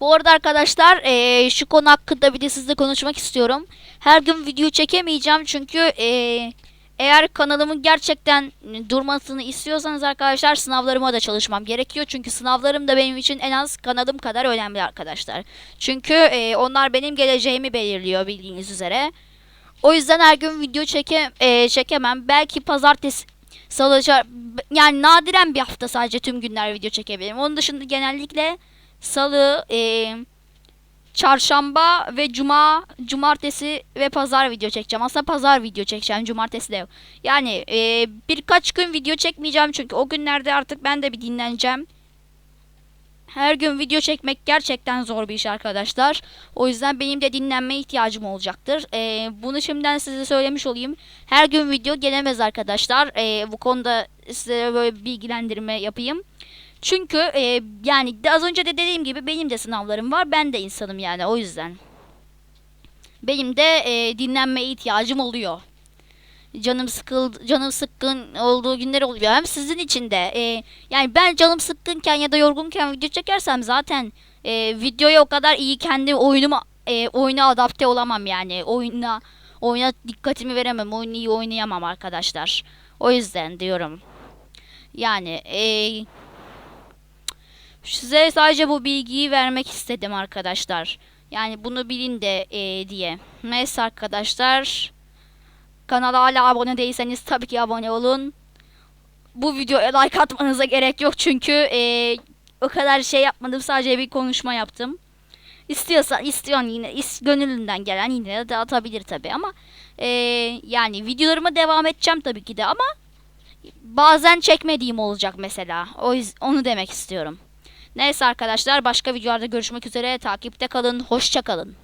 Bu arada arkadaşlar eee, şu konu hakkında bir de sizle konuşmak istiyorum. Her gün video çekemeyeceğim çünkü eee, eğer kanalımın gerçekten durmasını istiyorsanız arkadaşlar sınavlarıma da çalışmam gerekiyor. Çünkü sınavlarım da benim için en az kanalım kadar önemli arkadaşlar. Çünkü eee, onlar benim geleceğimi belirliyor bildiğiniz üzere. O yüzden her gün video çeke, eee, çekemem. Belki pazartesi, salı, yani nadiren bir hafta sadece tüm günler video çekebilirim. Onun dışında genellikle salı, eee, çarşamba ve cuma, cumartesi ve pazar video çekeceğim. Aslında pazar video çekeceğim, cumartesi de yok. Yani eee, birkaç gün video çekmeyeceğim çünkü o günlerde artık ben de bir dinleneceğim. Her gün video çekmek gerçekten zor bir iş arkadaşlar. O yüzden benim de dinlenmeye ihtiyacım olacaktır. Ee, bunu şimdiden size söylemiş olayım. Her gün video gelemez arkadaşlar. Ee, bu konuda size böyle bilgilendirme yapayım. Çünkü e, yani az önce de dediğim gibi benim de sınavlarım var. Ben de insanım yani o yüzden. Benim de e, dinlenmeye ihtiyacım oluyor. Canım sıkıldı, canım sıkkın olduğu günler oluyor. Hem sizin için de. e, yani ben canım sıkkınken ya da yorgunken video çekersem zaten e, videoya o kadar iyi kendi oyunuma e, oyuna adapte olamam yani. Oyuna oyuna dikkatimi veremem. Oyunu iyi oynayamam arkadaşlar. O yüzden diyorum. Yani e, size sadece bu bilgiyi vermek istedim arkadaşlar. Yani bunu bilin de e, diye. Neyse arkadaşlar. Kanala hala abone değilseniz tabii ki abone olun. Bu videoya like atmanıza gerek yok çünkü e, o kadar şey yapmadım sadece bir konuşma yaptım. İstiyorsan istiyorsan yine is, gönlünden gelen yine de atabilir tabii ama e, yani videolarıma devam edeceğim tabii ki de ama bazen çekmediğim olacak mesela. O onu demek istiyorum. Neyse arkadaşlar başka videolarda görüşmek üzere. Takipte kalın. Hoşça kalın.